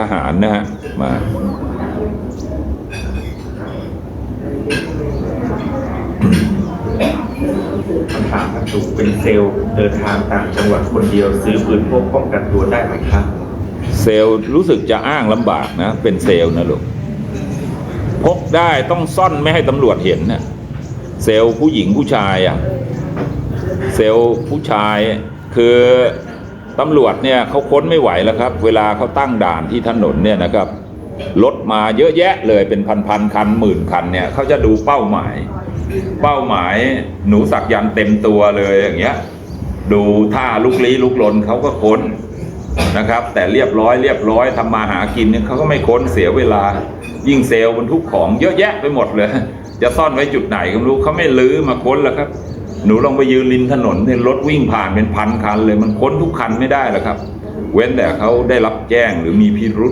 ทหารนะฮะมา คำถามครับถูกเป็นเซลล์เดินทางต่างจังหวัดคนเดียวซื้อปืนพกป้องกันตัวได้ไหมครับ เซลล์รู้สึกจะอ้างลำบากนะ เป็นเซลล์นะลูกพกได้ต้องซ่อนไม่ให้ตำรวจเห็นนะเซลล์ผู้หญิงผู้ชายอะ เซลล์ผู้ชายคือ ตำรวจเนี่ยเขาค้นไม่ไหวแล้วครับ เวลาเขาตั้งด่านที่ถนนเนี่ยนะครับรถมาเยอะแยะเลยเป็นพันๆคันหมื่นคันเนี่ยเขาจะดูเป้าหมาย เป้าหมายหนูสักยันเต็มตัวเลยอย่างเงี้ย ดูท่าลุกลี้ลุกลนเขาก็ค้นนะครับ แต่เรียบร้อยเรียบร้อยทำมาหากินเนี่ยเขาก็ไม่ค้นเสียเวลา ยิ่งเซลล์บรรทุกของเยอะแยะไปหมดเลย จะซ่อนไว้จุดไหนก็ไม่รู้เขาไม่ลื้อมาค้นแล้วครับ หนูลองไปยืนริมถนนเนี่ยรถวิ่งผ่านเป็นพันคันเลยมันค้นทุกคันไม่ได้หรอกครับ เว้นแต่เขาได้รับแจ้งหรือมีพิรุษ